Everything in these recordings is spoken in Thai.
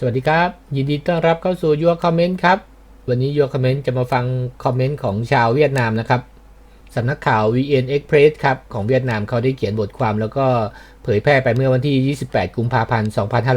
สวัสดีครับ ยินดีต้อนรับเข้าสู่ Your Comment ครับ วันนี้ Your Comment จะมาฟังคอมเมนต์ของชาวเวียดนามนะครับสำนักข่าว VN Express ครับของเวียดนามเขาได้เขียนบทความ แล้วก็เผยแพร่ไปเมื่อวันที่ 28 กุมภาพันธ์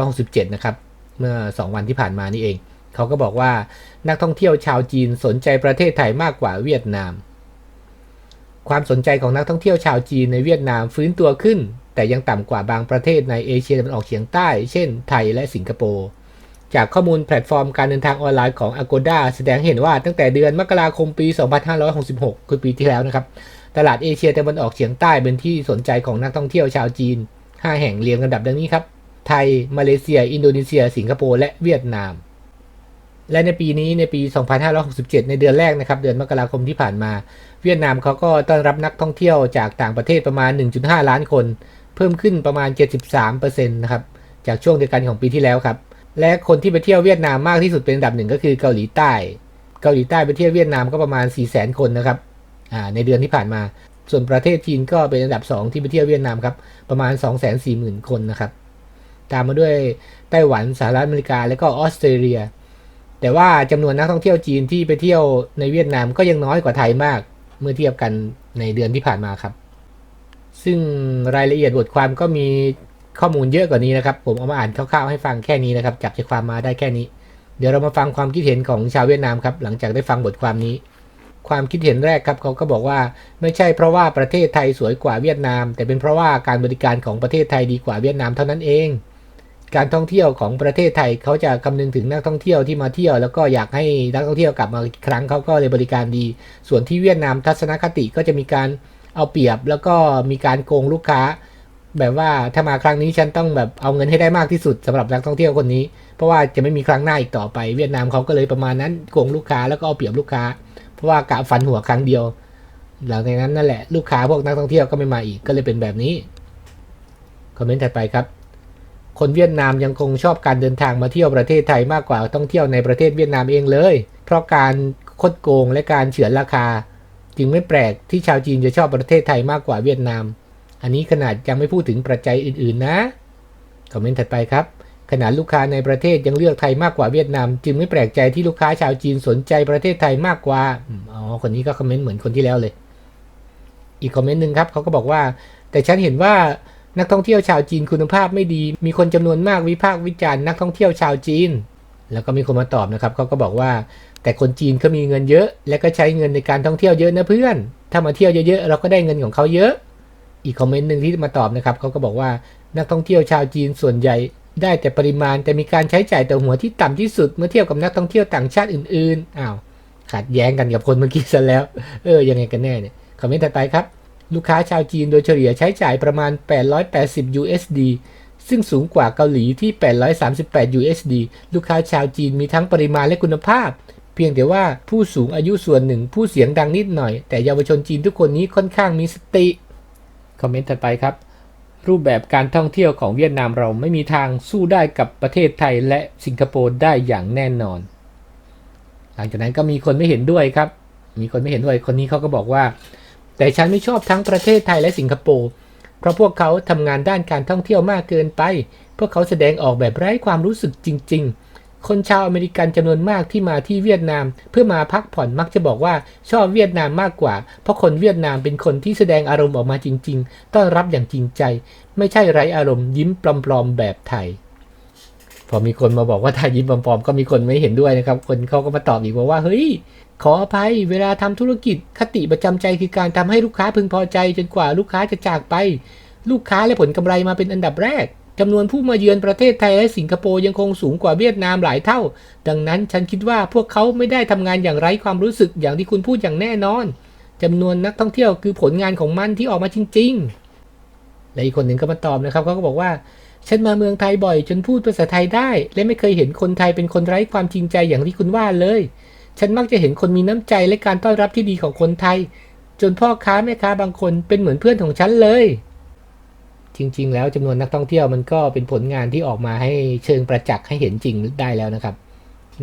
2567 นะครับ เมื่อ 2 วันที่ผ่านมานี่เอง เขาก็บอกว่านักท่องเที่ยวชาวจีนสนใจประเทศไทยมากกว่าเวียดนาม ความสนใจของนักท่องเที่ยวชาวจีนในเวียดนามฟื้นตัวขึ้น แต่ยังต่ำกว่าบางประเทศในเอเชียตะวันออกเฉียงใต้ เช่น ไทยและสิงคโปร์ จากข้อมูลแพลตฟอร์มการเดินทางออนไลน์ของ Agoda แสดงเห็นว่าตั้งแต่เดือนมกราคมปี 2566 คือปีที่แล้วนะครับ ตลาดเอเชียตะวันออกเฉียงใต้เป็นที่สนใจของนักท่องเที่ยวชาวจีน 5 แห่งเรียงลำดับดังนี้ครับ ไทย มาเลเซีย อินโดนีเซีย สิงคโปร์และเวียดนาม และในปีนี้ในปี 2567 ในเดือนแรกนะครับ เดือนมกราคมที่ผ่านมา เวียดนามเขาก็ต้อนรับนักท่องเที่ยวจากต่างประเทศประมาณ 1.5 ล้านคน เพิ่มขึ้นประมาณ 73%นะครับ จากช่วงเดียวกันของปีที่แล้วครับ และคนที่ไปเที่ยวเวียดนามมากที่สุดเป็นอันดับหนึ่งก็คือเกาหลีใต้ เกาหลีใต้ไปเที่ยวเวียดนามก็ประมาณ 400,000คนนะครับในเดือนที่ผ่านมา ส่วนประเทศจีนก็เป็นอันดับ 2 ที่ไปเที่ยวเวียดนามครับประมาณ 240,000 คนนะครับ ตามมาด้วยไต้หวันสหรัฐอเมริกาและก็ออสเตรเลีย แต่ว่าจำนวนนักท่องเที่ยวจีนที่ไปเที่ยวในเวียดนามก็ยังน้อยกว่าไทยมาก เมื่อเทียบกันในเดือนที่ผ่านมาครับ ซึ่งรายละเอียดบทความก็มี ข้อมูลเยอะกว่านี้นะครับ ผมเอามาอ่านคร่าวๆให้ฟังแค่นี้นะครับ จับใจความมาได้แค่นี้ เดี๋ยวเรามาฟังความคิดเห็นของชาวเวียดนามครับ หลังจากได้ฟังบทความนี้ ความคิดเห็นแรกครับเขาก็บอกว่าไม่ใช่เพราะว่าประเทศไทยสวยกว่าเวียดนาม แต่เป็นเพราะว่าการบริการของประเทศไทยดีกว่าเวียดนามเท่านั้นเอง การท่องเที่ยวของประเทศไทยเขาจะคำนึงถึงนักท่องเที่ยวที่มาเที่ยว แล้วก็อยากให้นักท่องเที่ยวกลับมาอีกครั้งเขาก็เลยบริการดี ส่วนที่เวียดนามทัศนคติก็จะมีการเอาเปรียบแล้วก็มีการโกงลูกค้า แบบว่าถ้ามาครั้งนี้ฉันต้องแบบเอาเงินให้ได้มากที่สุดสำหรับนักท่องเที่ยวคนนี้ เพราะว่าจะไม่มีครั้งหน้าอีกต่อไป เวียดนามเขาก็เลยประมาณนั้นโกงลูกค้าแล้วก็เอาเปรียบลูกค้า เพราะว่ากะฟันหัวครั้งเดียว หลังจากนั้นนั่นแหละลูกค้าพวกนักท่องเที่ยวก็ไม่มาอีกก็เลยเป็นแบบนี้คอมเมนต์ถัดไปครับคนเวียดนามยังคงชอบการเดินทางมาเที่ยวประเทศไทยมากกว่าท่องเที่ยวในประเทศเวียดนามเองเลย เพราะการคดโกงและการเฉือนราคา จึงไม่แปลกที่ชาวจีนจะชอบประเทศไทยมากกว่าเวียดนาม อันนี้ขนาดยังไม่พูดถึงปัจจัยอื่น ๆ นะ คอมเมนต์ถัดไปครับ ขนาดลูกค้าในประเทศยังเลือกไทยมากกว่าเวียดนาม จึงไม่แปลกใจที่ลูกค้าชาวจีนสนใจประเทศไทยมากกว่า อ๋อ คนนี้ก็คอมเมนต์เหมือนคนที่แล้วเลย อีกคอมเมนต์หนึ่งครับเขาก็บอกว่า แต่ฉันเห็นว่านักท่องเที่ยวชาวจีนคุณภาพไม่ดี มีคนจำนวนมากวิพากษ์วิจารณ์นักท่องเที่ยวชาวจีน แล้วก็มีคนมาตอบนะครับเขาก็บอกว่า แต่คนจีนเขามีเงินเยอะ และก็ใช้เงินในการท่องเที่ยวเยอะนะเพื่อน ถ้ามาเที่ยวเยอะๆเราก็ได้เงินของเขาเยอะ อีกคอมเมนต์หนึ่งที่มาตอบนะครับเขาก็บอกว่านักท่องเที่ยวชาวจีนส่วนใหญ่ ได้แต่ปริมาณแต่มีการใช้จ่ายต่อหัวที่ต่ำที่สุดเมื่อเทียบกับนักท่องเที่ยวต่างชาติอื่นๆอ้าวขัดแย้งกันกับคนเมื่อกี้ซะแล้ว เออยังไงกันแน่เนี่ยคอมเมนต์ถัดไปครับ ลูกค้าชาวจีนโดยเฉลี่ยใช้จ่ายประมาณ 880 USD ซึ่งสูงกว่าเกาหลีที่ 838 USD ลูกค้าชาวจีนมีทั้งปริมาณและคุณภาพ เพียงแต่ว่าผู้สูงอายุส่วนหนึ่งผู้เสียงดังนิดหน่อย แต่เยาวชนจีนทุกคนนี้ค่อนข้างมีสติ อมเมนต์ถัดไปครับ รูปแบบการท่องเที่ยวของเวียดนามเราไม่มีทางสู้ได้กับประเทศไทยและสิงคโปร์ได้อย่างแน่นอน หลังจากนั้นก็มีคนไม่เห็นด้วยครับ มีคนไม่เห็นด้วยคนนี้เขาก็บอกว่า แต่ฉันไม่ชอบทั้งประเทศไทยและสิงคโปร์เพราะพวกเขาทำงานด้านการท่องเที่ยวมากเกินไป พวกเขาแสดงออกแบบไร้ความรู้สึกจริง ๆ คนชาวอเมริกันจำนวนมากที่มาที่เวียดนาม เพื่อมาพักผ่อนมักจะบอกว่าชอบเวียดนามมากกว่า เพราะคนเวียดนามเป็นคนที่แสดงอารมณ์ออกมาจริง ๆ ต้อนรับอย่างจริงใจ ไม่ใช่ไร้อารมณ์ยิ้มปลอมๆแบบไทย พอมีคนมาบอกว่าไทยยิ้มปลอมๆก็มีคนไม่เห็นด้วยนะครับ คนเขาก็มาตอบอีกว่าว่าเฮ้ยขออภัยเวลาทำธุรกิจคติประจำใจคือการทำให้ลูกค้าพึงพอใจ จนกว่าลูกค้าจะจากไป ลูกค้าและผลกำไรมาเป็นอันดับแรก จำนวนผู้มาเยือนประเทศไทยและสิงคโปร์ยังคงสูงกว่าเวียดนามหลายเท่า ดังนั้นฉันคิดว่าพวกเขาไม่ได้ทำงานอย่างไร้ความรู้สึกอย่างที่คุณพูดอย่างแน่นอนจำนวนนักท่องเที่ยวคือผลงานของมันที่ออกมาจริง ๆ และอีกคนหนึ่งก็มาตอบนะครับเขาก็บอกว่า ฉันมาเมืองไทยบ่อยจนพูดภาษาไทยได้ และไม่เคยเห็นคนไทยเป็นคนไร้ความจริงใจอย่างที่คุณว่าเลย ฉันมักจะเห็นคนมีน้ำใจและการต้อนรับที่ดีของคนไทย จนพ่อค้าแม่ค้าบางคนเป็นเหมือนเพื่อนของฉันเลย จริง ๆ แล้วจำนวนนักท่องเที่ยวมันก็เป็นผลงานที่ออกมาให้เชิงประจักษ์ให้เห็นจริงได้แล้วนะครับ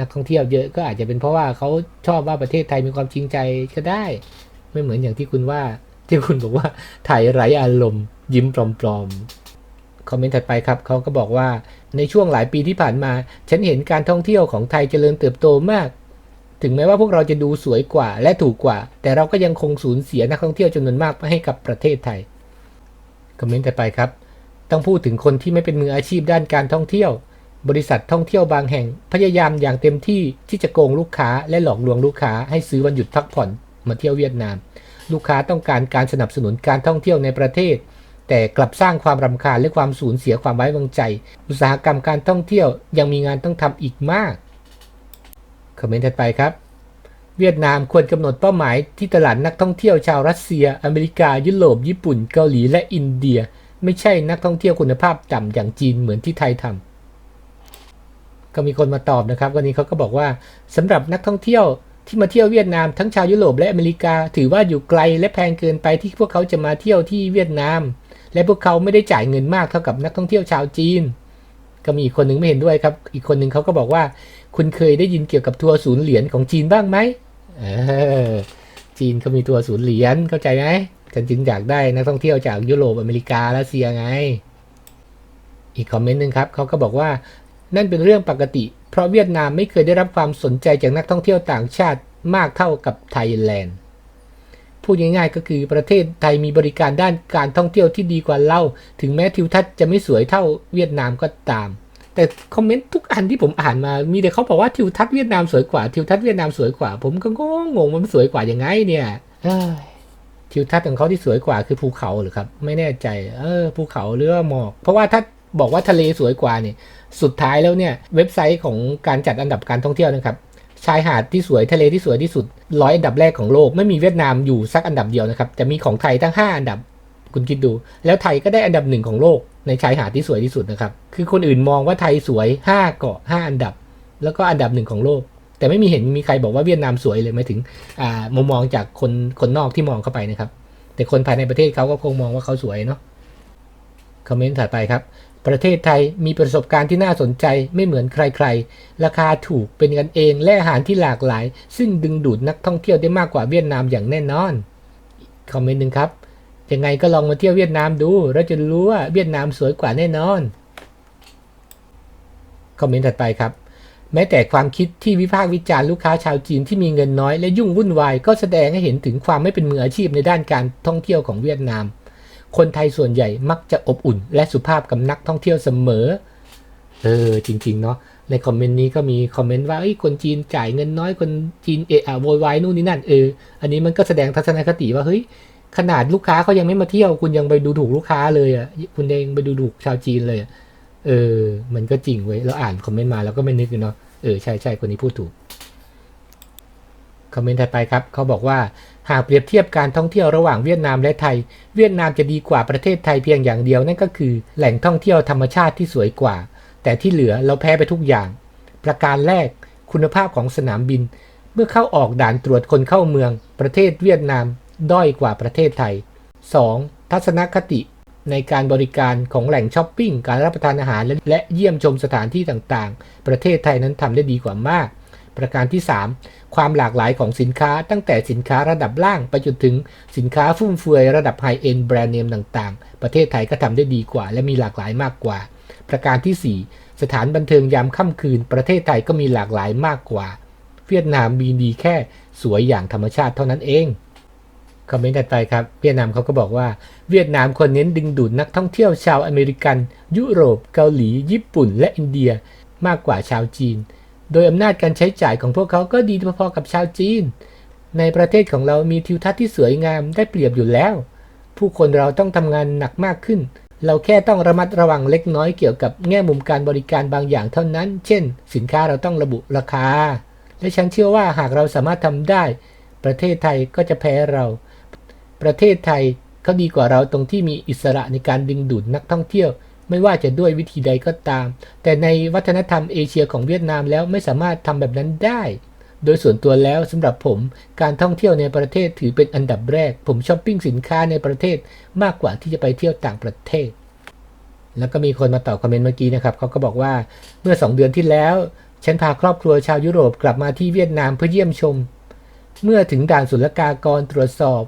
นักท่องเที่ยวเยอะก็อาจจะเป็นเพราะว่าเขาชอบว่าประเทศไทยมีความจริงใจก็ได้ ไม่เหมือนอย่างที่คุณว่าที่คุณบอกว่าไทยไร้อารมณ์ยิ้มปลอมๆคอมเมนต์ถัดไปครับเขาก็บอกว่าในช่วงหลายปีที่ผ่านมา ฉันเห็นการท่องเที่ยวของไทยเจริญเติบโตมาก ถึงแม้ว่าพวกเราจะดูสวยกว่าและถูกกว่า แต่เราก็ยังคงสูญเสียนักท่องเที่ยวจำนวนมากให้กับประเทศไทย คอมเมนต์ถัดไปครับ ต้องพูดถึงคนที่ไม่เป็นมืออาชีพด้านการท่องเที่ยว บริษัทท่องเที่ยวบางแห่ง พยายามอย่างเต็มที่ที่จะโกงลูกค้าและหลอกลวงลูกค้าให้ซื้อวันหยุดพักผ่อนมาเที่ยวเวียดนาม ลูกค้าต้องการการสนับสนุนการท่องเที่ยวในประเทศ แต่กลับสร้างความรำคาญและความสูญเสียความไว้วางใจ อุตสาหกรรมการท่องเที่ยวยังมีงานต้องทำอีกมากคอมเมนต์ถัดไปครับ เวียดนามควรกำหนดเป้าหมายที่ตลาดนักท่องเที่ยวชาวรัสเซีย อเมริกา ยุโรป ญี่ปุ่น เกาหลีและอินเดีย ไม่ใช่นักท่องเที่ยวคุณภาพต่ำอย่างจีนเหมือนที่ไทยทำก็มีคนมาตอบนะครับวันนี้เขาก็บอกว่าสำหรับนักท่องเที่ยวที่มาเที่ยวเวียดนามทั้งชาวยุโรปและอเมริกา ถือว่าอยู่ไกลและแพงเกินไปที่พวกเขาจะมาเที่ยวที่เวียดนาม และพวกเขาไม่ได้จ่ายเงินมากเท่ากับนักท่องเที่ยวชาวจีน ก็มีอีกคนหนึ่งไม่เห็นด้วยครับ อีกคนหนึ่งเขาก็บอกว่า คุณเคยได้ยินเกี่ยวกับทัวร์ศูนย์เหรียญของจีนบ้างไหม จีนเขามีทัวศูนย์เหรียญเข้าใจไหมฉันจึงอยากได้นักท่องเที่ยวจากยุโรปอเมริการัสเซียไง อีกคอมเมนต์หนึ่งครับเขาก็บอกว่านั่นเป็นเรื่องปกติ เพราะเวียดนามไม่เคยได้รับความสนใจจากนักท่องเที่ยวต่างชาติมากเท่ากับไทยแลนด์พูดง่ายๆก็คือประเทศไทยมีบริการด้านการท่องเที่ยวที่ดีกว่าเรา ถึงแม้ทิวทัศน์จะไม่สวยเท่าเวียดนามก็ตาม แต่คอมเมนต์ทุกอันที่ผมอ่านมา มีแต่เขาบอกว่าทิวทัศน์เวียดนามสวยกว่าทิวทัศน์เวียดนามสวยกว่า ผมก็งงงมันสวยกว่ายังไงเนี่ยทิวทัศน์ของเขาที่สวยกว่าคือภูเขาหรือครับ ไม่แน่ใจ เออ ภูเขาหรือหมอก เพราะว่าถ้าบอกว่าทะเลสวยกว่าเนี่ยสุดท้ายแล้วเนี่ยเว็บไซต์ของการจัดอันดับการท่องเที่ยวนะครับชายหาดที่สวยทะเลที่สวยที่สุดร้อยอันดับแรกของโลกไม่มีเวียดนามอยู่สักอันดับเดียวนะครับ จะมีของไทยทั้ง 5 อันดับคุณคิดดู แล้วไทยก็ได้อันดับหนึ่งของโลก ในชายหาดที่สวยที่สุดนะครับ คือคนอื่นมองว่าไทยสวย 5 เกาะ 5 อันดับ แล้วก็อันดับหนึ่งของโลก แต่ไม่มีเห็นมีใครบอกว่าเวียดนามสวยเลยไม่ถึงมุมมองจากคนคนนอกที่มองเข้าไปนะครับ แต่คนภายในประเทศเขาก็คงมองว่าเขาสวยเนาะ คอมเมนต์ถัดไปครับ ประเทศไทยมีประสบการณ์ที่น่าสนใจไม่เหมือนใครๆ ราคาถูกเป็นกันเองและอาหารที่หลากหลาย ซึ่งดึงดูดนักท่องเที่ยวได้มากกว่าเวียดนามอย่างแน่นอน คอมเมนต์หนึ่งครับ ยังไงก็ลองมาเที่ยวเวียดนามดูเราจะรู้ว่าเวียดนามสวยกว่าแน่นอน คอมเมนต์ถัดไปครับแม้แต่ความคิดที่วิพากษ์วิจารณ์ลูกค้าชาวจีนที่มีเงินน้อยและยุ่งวุ่นวาย ก็แสดงให้เห็นถึงความไม่เป็นมืออาชีพในด้านการท่องเที่ยวของเวียดนาม คนไทยส่วนใหญ่มักจะอบอุ่น และสุภาพกับนักท่องเที่ยวเสมอ เออจริงๆเนาะในคอมเมนต์นี้ก็มีคอมเมนต์ว่าเอ้คนจีนจ่ายเงินน้อยคนจีนเอะอะโวยวายนู่นนี่นั่นเอออันนี้มันก็แสดงทัศนคติว่าเฮ้ย ขนาดลูกค้าเขายังไม่มาเที่ยว คุณยังไปดูถูกลูกค้าเลยอะคุณเองไปดูถูกชาวจีนเลยอะเออ มันก็จริงเว้ยเราอ่านคอมเมนต์มาแล้วก็ไม่นึกเลยเนาะเออใช่ใช่คนนี้พูดถูกคอมเมนต์ถัดไปครับ เขาบอกว่าหากเปรียบเทียบการท่องเที่ยวระหว่างเวียดนามและไทย เวียดนามจะดีกว่าประเทศไทยเพียงอย่างเดียวนั่นก็คือแหล่งท่องเที่ยวธรรมชาติที่สวยกว่า แต่ที่เหลือเราแพ้ไปทุกอย่าง ประการแรกคุณภาพของสนามบิน เมื่อเข้าออกด่านตรวจคนเข้าเมือง ประเทศเวียดนาม ด้อยกว่าประเทศไทย 2. ทัศนคติในการบริการของแหล่งช้อปปิ้ง การรับประทานอาหารและและเยี่ยมชมสถานที่ต่างๆ ประเทศไทยนั้นทำได้ดีกว่ามาก ประการที่ 3 ความหลากหลายของสินค้าตั้งแต่สินค้าระดับล่างไปจนถึงสินค้าฟุ่มเฟือยระดับไฮเอ็นแบรนด์เนมต่างๆ ประเทศไทยก็ทำได้ดีกว่า และมีหลากหลายมากกว่า ประการทีสี่4 สถานบันเทิงยามค่ำคืน ประเทศไทยก็มีหลากหลายมากกว่า เวียดนามมีดีแค่สวยอย่างธรรมชาติเท่านั้นเอง คอมเมนต์ถัดไปครับเวียดนามเขาก็บอกว่า เวียดนามควรเน้นดึงดูดนักท่องเที่ยวชาวอเมริกัน ยุโรป เกาหลี ญี่ปุ่น และอินเดียมากกว่าชาวจีน โดยอำนาจการใช้จ่ายของพวกเขาก็ดีพอๆกับชาวจีน ในประเทศของเรามีทิวทัศน์ที่สวยงามได้เปรียบอยู่แล้ว ผู้คนเราต้องทำงานหนักมากขึ้น เราแค่ต้องระมัดระวังเล็กน้อยเกี่ยวกับแง่มุมการบริการบางอย่างเท่านั้น เช่น สินค้าเราต้องระบุราคา และฉันเชื่อว่าหากเราสามารถทำได้ ประเทศไทยก็จะแพ้เรา ประเทศไทยเขาดีกว่าเราตรงที่มีอิสระในการดึงดูดนักท่องเที่ยว ไม่ว่าจะด้วยวิธีใดก็ตาม แต่ในวัฒนธรรมเอเชียของเวียดนามแล้วไม่สามารถทำแบบนั้นได้ โดยส่วนตัวแล้วสำหรับผมการท่องเที่ยวในประเทศถือเป็นอันดับแรก ผมช้อปปิ้งสินค้าในประเทศมากกว่าที่จะไปเที่ยวต่างประเทศ แล้วก็มีคนมาตอบคอมเมนต์เมื่อกี้นะครับเขาก็บอกว่าเมื่อ 2 เดือนที่แล้วฉันพาครอบครัวชาวยุโรปกลับมาที่เวียดนามเพื่อเยี่ยมชม เมื่อถึงด่านศุลกากรตรวจสอบ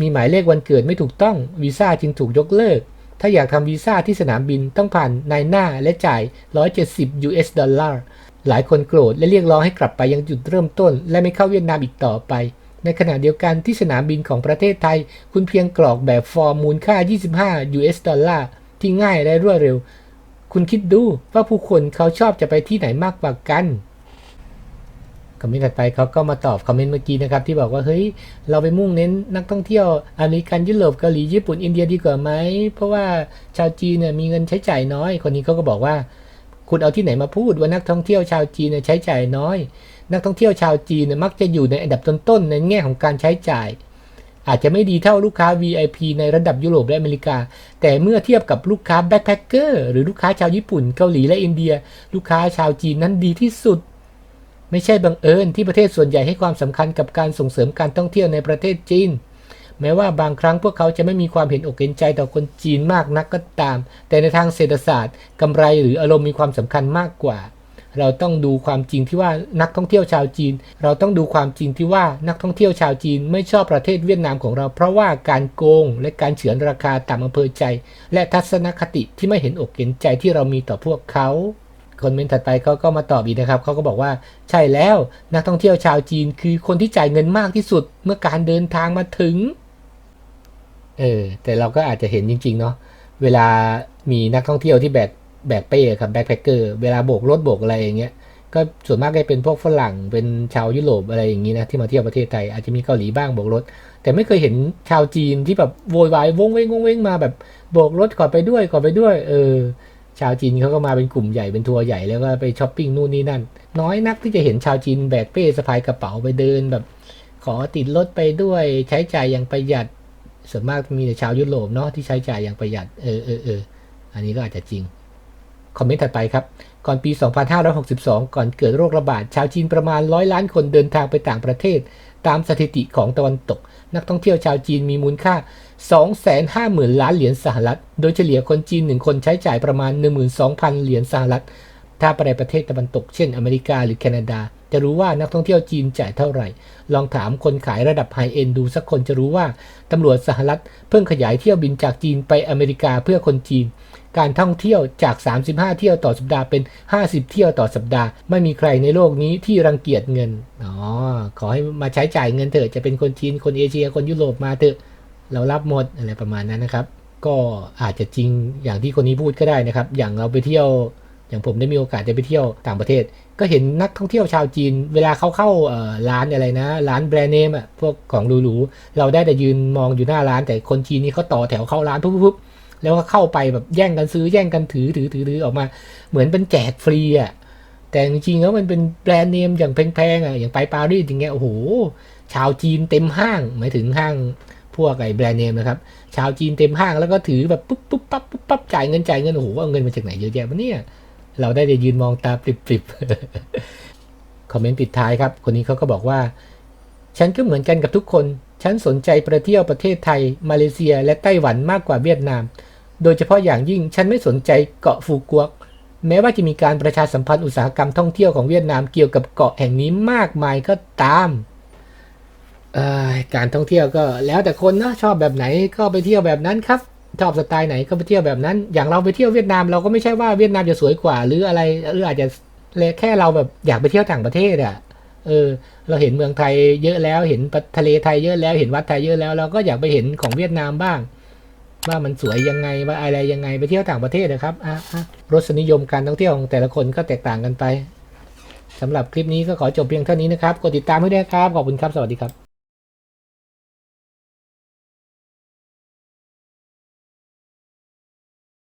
มีหมายเลขวันเกิดไม่ถูกต้องวีซ่าจึงถูกยกเลิก ถ้าอยากทำวีซ่าที่สนามบินต้องผ่านนายหน้าและจ่าย 170 US ดอลลาร์หลายคนโกรธและเรียกร้องให้กลับไปยังจุดเริ่มต้น และไม่เข้าเวียดนามอีกต่อไป ในขณะเดียวกันที่สนามบินของประเทศไทย คุณเพียงกรอกแบบฟอร์มมูลค่า 25 US ดอลลาร์ที่ง่ายและรวดเร็ว คุณคิดดูว่าผู้คนเขาชอบจะไปที่ไหนมากกว่ากัน คอมเมนต์ถัดไปเขาก็มาตอบคอมเมนต์เมื่อกี้นะครับที่บอกว่าเฮ้ยเราไปมุ่งเน้นนักท่องเที่ยวอเมริกันยุโรปเกาหลีญี่ปุ่นอินเดียดีกว่าไหมเพราะว่าชาวจีนเนี่ยมีเงินใช้จ่ายน้อย คนนี้เขาก็บอกว่า คุณเอาที่ไหนมาพูดว่านักท่องเที่ยวชาวจีนเนี่ยใช้จ่ายน้อย นักท่องเที่ยวชาวจีนเนี่ยมักจะอยู่ในอันดับต้นๆในแง่ของการใช้จ่าย อาจจะไม่ดีเท่าลูกค้า VIP ในระดับยุโรปและอเมริกา แต่เมื่อเทียบกับลูกค้าแบ็คแพคเกอร์หรือลูกค้าชาวญี่ปุ่นเกาหลีและอินเดีย ลูกค้าชาวจีนนั้นดีที่สุด ไม่ใช่บังเอิญที่ประเทศส่วนใหญ่ให้ความสำคัญกับการส่งเสริมการท่องเที่ยวในประเทศจีน แม้ว่าบางครั้งพวกเขาจะไม่มีความเห็นอกเห็นใจต่อคนจีนมากนักก็ตาม แต่ในทางเศรษฐศาสตร์กำไรหรืออารมณ์มีความสำคัญมากกว่า เราต้องดูความจริงที่ว่านักท่องเที่ยวชาวจีน เราต้องดูความจริงที่ว่านักท่องเที่ยวชาวจีนไม่ชอบประเทศเวียดนามของเรา เพราะว่าการโกงและการเฉือนราคาตามอำเภอใจ และทัศนคติที่ไม่เห็นอกเห็นใจที่เรามีต่อพวกเขา คนเมนต์ถัดไปเขาก็มาตอบอีกนะครับเขาก็บอกว่าใช่แล้วนักท่องเที่ยวชาวจีนคือคนที่จ่ายเงินมากที่สุดเมื่อการเดินทางมาถึง เออแต่เราก็อาจจะเห็นจริง ๆ เนาะเวลามีนักท่องเที่ยวที่แบกแบกเป้ครับแบ็คแพคเกอร์เวลาโบกรถโบกอะไรอย่างเงี้ยก็ส่วนมากก็เป็นพวกฝรั่งเป็นชาวยุโรปอะไรอย่างงี้นะที่มาเที่ยวประเทศไทยอาจจะมีเกาหลีบ้างโบกรถ แต่ไม่เคยเห็นชาวจีนที่แบบโวยวายวงเว้งวงเว้งมาแบบโบกรถก่อนไปด้วยก่อนไปด้วย เออ ชาวจีนเขาก็มาเป็นกลุ่มใหญ่เป็นทัวร์ใหญ่แล้วก็ไปช้อปปิ้งนู่นนี่นั่น น้อยนักที่จะเห็นชาวจีนแบกเป้สะพายกระเป๋าไปเดินแบบ ขอติดรถไปด้วยใช้จ่ายอย่างประหยัดส่วนมากมีแต่ชาวยุโรปเนาะที่ใช้จ่ายอย่างประหยัดเออเออเอออันนี้ก็อาจจะจริง คอมเมนต์ถัดไปครับ ก่อนปี 2562 ก่อนเกิดโรคระบาด ชาวจีนประมาณร้อยล้านคนเดินทางไปต่างประเทศ ตามสถิติของตะวันตก นักท่องเที่ยวชาวจีนมีมูลค่า 250,000 ล้านเหรียญสหรัฐ โดยเฉลี่ยคนจีนหนึ่งคนใช้จ่ายประมาณ 12,000 เหรียญสหรัฐ ถ้าไปประเทศตะวันตก เช่นอเมริกาหรือแคนาดา จะรู้ว่านักท่องเที่ยวจีนจ่ายเท่าไหร่ ลองถามคนขายระดับไฮเอ็นดูสักคนจะรู้ว่าตำรวจสหรัฐเพิ่งขยายเที่ยวบินจากจีนไปอเมริกาเพื่อคนจีน การท่องเที่ยวจาก 35 เที่ยวต่อสัปดาห์เป็น 50 เที่ยวต่อสัปดาห์ ไม่มีใครในโลกนี้ที่รังเกียจเงิน อ๋อ ขอให้มาใช้จ่ายเงินเถอะ จะเป็นคนจีน คนเอเชีย คนยุโรปมาเถอะ เรารับหมดอะไรประมาณนั้นนะครับ ก็อาจจะจริงอย่างที่คนนี้พูดก็ได้นะครับ อย่างเราไปเที่ยว อย่างผมได้มีโอกาสจะไปเที่ยวต่างประเทศ ก็เห็นนักท่องเที่ยวชาวจีน เวลาเขาเข้าร้านอะไรนะ ร้านแบรนด์เนมอะพวกของหรูๆ เราได้แต่ยืนมองอยู่หน้าร้าน แต่คนจีนนี่เขาต่อแถวเข้าร้านปุ๊บๆ แล้วก็เข้าไปแบบแย่งกันซื้อแย่งกันถือถือถือถือออกมา เหมือนเป็นแจกฟรีอะแต่จริงๆแล้วมันเป็นแบรนด์เนมอย่างแพงๆอะอย่างไปปารีสอย่างเงี้ยโอ้โห ชาวจีนเต็มห้างหมายถึงห้างพวกไอ้แบรนด์เนมนะครับ ชาวจีนเต็มห้างแล้วก็ถือแบบปุ๊บปุ๊บปั๊บปุ๊บปั๊บจ่ายเงินจ่ายเงินโอ้โหเอาเงินมาจากไหนเยอะแยะวะเนี่ย เราได้แต่ยืนมองตาปริบๆคอมเมนต์ปิดท้ายครับ คนนี้เขาก็บอกว่า ฉันก็เหมือนกันกับทุกคน ฉันสนใจไปเที่ยวประเทศไทย มาเลเซียและไต้หวันมากกว่าเวียดนาม โดยเฉพาะอย่างยิ่งฉันไม่สนใจเกาะฟูกวก แม้ว่าจะมีการประชาสัมพันธ์อุตสาหกรรมท่องเที่ยวของเวียดนามเกี่ยวกับเกาะแห่งนี้มากมายก็ตามการท่องเที่ยวก็แล้วแต่คนเนาะชอบแบบไหนก็ไปเที่ยวแบบนั้นครับชอบสไตล์ไหนก็ไปเที่ยวแบบนั้น อย่างเราไปเที่ยวเวียดนามเราก็ไม่ใช่ว่าเวียดนามจะสวยกว่า หรืออะไรหรืออาจจะแค่เราแบบอยากไปเที่ยวต่างประเทศอะ เออ เราเห็นเมืองไทยเยอะแล้ว เห็นทะเลไทยเยอะแล้ว เห็นวัดไทยเยอะแล้ว เราก็อยากไปเห็นของเวียดนามบ้าง ว่ามันสวยยังไงว่าอะไรยังไงไปเที่ยวต่างประเทศนะครับอะรสนิยมการท่องเที่ยวของแต่ละคนก็แตกต่างกันไปสำหรับคลิปนี้ก็ขอจบเพียงเท่านี้นะครับ กดติดตามให้ด้วยครับ ขอบคุณครับ สวัสดีครับ